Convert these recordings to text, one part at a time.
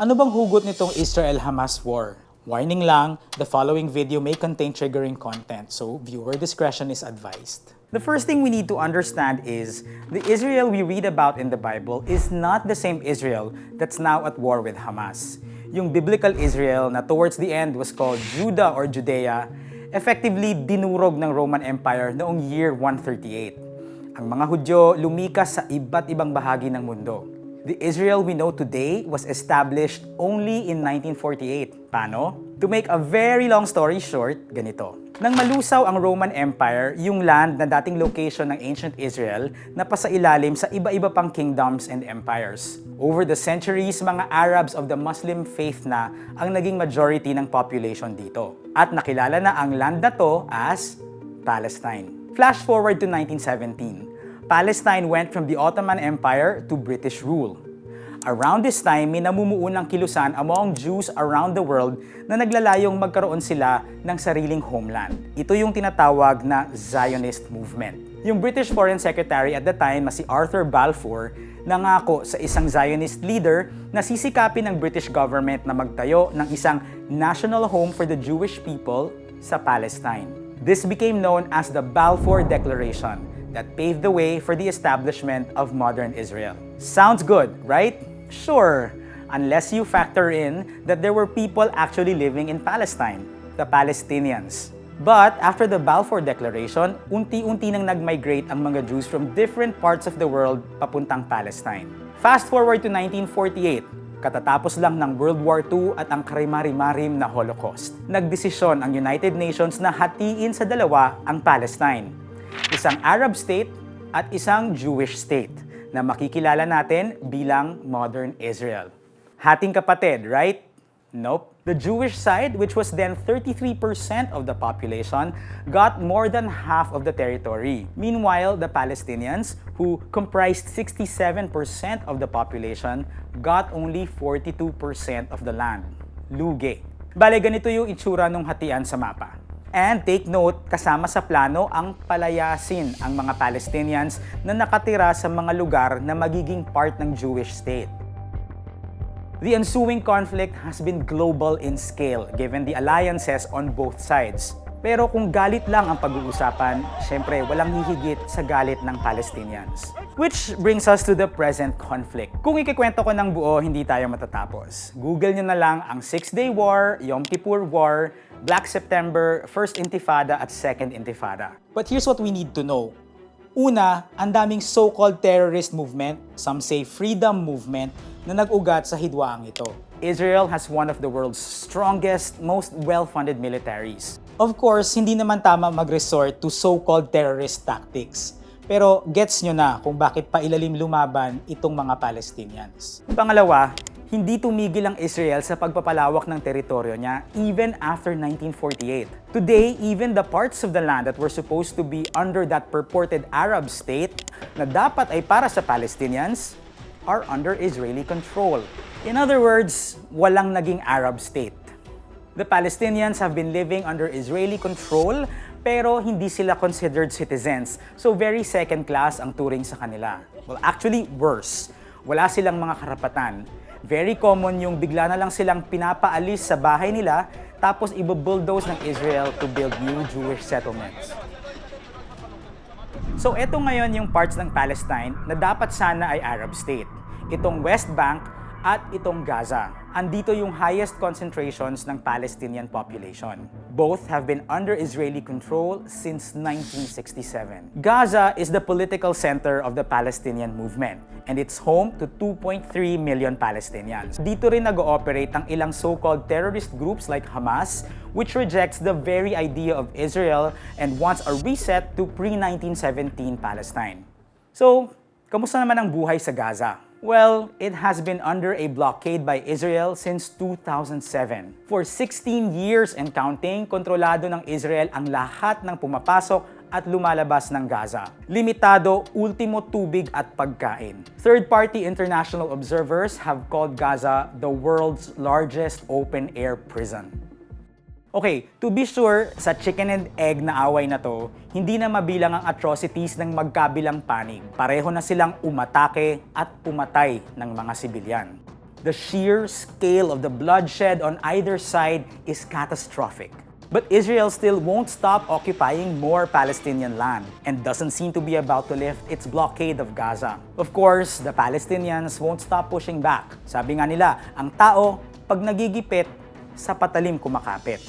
Ano bang hugot nitong Israel-Hamas war? Warning lang, the following video may contain triggering content, so viewer discretion is advised. The first thing we need to understand is the Israel we read about in the Bible is not the same Israel that's now at war with Hamas. Yung biblical Israel na towards the end was called Judah or Judea, effectively dinurog ng Roman Empire noong year 138. Ang mga Hudyo lumikas sa iba't ibang bahagi ng mundo. The Israel we know today was established only in 1948. Paano? To make a very long story short, ganito. Nang malusaw ang Roman Empire, yung land na dating location ng ancient Israel, napasailalim sa iba-iba pang kingdoms and empires. Over the centuries, mga Arabs of the Muslim faith na ang naging majority ng population dito. At nakilala na ang land na to as Palestine. Flash forward to 1917. Palestine went from the Ottoman Empire to British rule. Around this time, may namumuunang kilusan among Jews around the world na naglalayong magkaroon sila ng sariling homeland. Ito yung tinatawag na Zionist movement. Yung British Foreign Secretary at the time na si Arthur Balfour nangako sa isang Zionist leader na sisikapin ng British government na magtayo ng isang national home for the Jewish people sa Palestine. This became known as the Balfour Declaration that paved the way for the establishment of modern Israel. Sounds good, right? Sure, unless you factor in that there were people actually living in Palestine, the Palestinians. But after the Balfour Declaration, unti-unti nang nag-migrate ang mga Jews from different parts of the world papuntang Palestine. Fast forward to 1948, katatapos lang ng World War II at ang karimari-marim na Holocaust. Nagdesisyon ang United Nations na hatiin sa dalawa ang Palestine isang Arab state at isang Jewish state na makikilala natin bilang modern Israel. Hating kapatid, right? Nope. The Jewish side, which was then 33% of the population, got more than half of the territory. Meanwhile, the Palestinians, who comprised 67% of the population, got only 42% of the land. Luge. Bale, ganito yung itsura ng hatian sa mapa. And take note, kasama sa plano ang palayasin ang mga Palestinians na nakatira sa mga lugar na magiging part ng Jewish state. The ensuing conflict has been global in scale given the alliances on both sides. Pero kung galit lang ang pag-uusapan, syempre walang hihigit sa galit ng Palestinians. Which brings us to the present conflict. Kung ikikwento ko ng buo, hindi tayo matatapos. Google nyo na lang ang Six-Day War, Yom Kippur War, Black September, First Intifada at Second Intifada. But here's what we need to know. Una, ang daming so-called terrorist movement, some say freedom movement, na nag-ugat sa hidwaang ito. Israel has one of the world's strongest, most well-funded militaries. Of course, hindi naman tama mag-resort to so-called terrorist tactics. Pero gets nyo na kung bakit pa ilalim lumaban itong mga Palestinians. Pangalawa, hindi tumigil ang Israel sa pagpapalawak ng teritoryo niya even after 1948. Today, even the parts of the land that were supposed to be under that purported Arab state na dapat ay para sa Palestinians are under Israeli control. In other words, walang naging Arab state. The Palestinians have been living under Israeli control pero hindi sila considered citizens. So very second class ang turing sa kanila. Well, actually worse. Wala silang mga karapatan Very common yung bigla na lang silang pinapaalis sa bahay nila tapos ibubulldoze ng Israel to build new Jewish settlements. So eto ngayon yung parts ng Palestine na dapat sana ay Arab state. Itong West Bank at itong Gaza. Andito yung highest concentrations ng Palestinian population. Both have been under Israeli control since 1967. Gaza is the political center of the Palestinian movement and it's home to 2.3 million Palestinians. Dito rin nag-ooperate ang ilang so-called terrorist groups like Hamas, which rejects the very idea of Israel and wants a reset to pre-1917 Palestine. So, kamusta naman ang buhay sa Gaza? Well, it has been under a blockade by Israel since 2007. For 16 years and counting, kontrolado ng Israel ang lahat ng pumapasok at lumalabas ng Gaza. Limitado, ultimo tubig at pagkain. Third-party international observers have called Gaza the world's largest open-air prison. Okay, to be sure, sa chicken and egg na away na to, hindi na mabilang ang atrocities ng magkabilang panig. Pareho na silang umatake at pumatay ng mga sibilyan. The sheer scale of the bloodshed on either side is catastrophic. But Israel still won't stop occupying more Palestinian land and doesn't seem to be about to lift its blockade of Gaza. Of course, the Palestinians won't stop pushing back. Sabi nga nila, ang tao, pag nagigipit, sa patalim kumakapit.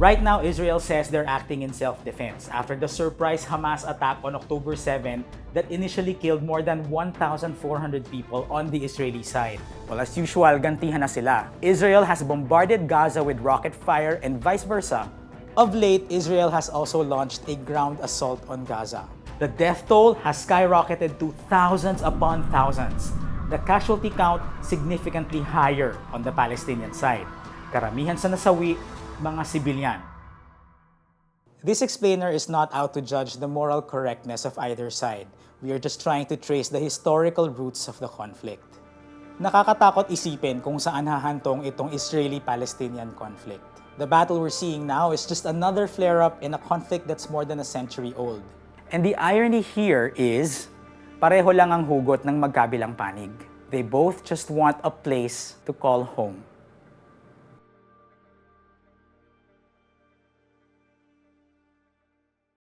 Right now, Israel says they're acting in self-defense after the surprise Hamas attack on October 7 that initially killed more than 1,400 people on the Israeli side. Well, as usual, gantihan na sila. Israel has bombarded Gaza with rocket fire and vice versa. Of late, Israel has also launched a ground assault on Gaza. The death toll has skyrocketed to thousands upon thousands. The casualty count significantly higher on the Palestinian side. Karamihan sa nasawi, mga sibilyan. This explainer is not out to judge the moral correctness of either side. We are just trying to trace the historical roots of the conflict. Nakakatakot isipin kung saan hahantong itong Israeli-Palestinian conflict. The battle we're seeing now is just another flare-up in a conflict that's more than a century old. And the irony here is, pareho lang ang hugot ng magkabilang panig. They both just want a place to call home.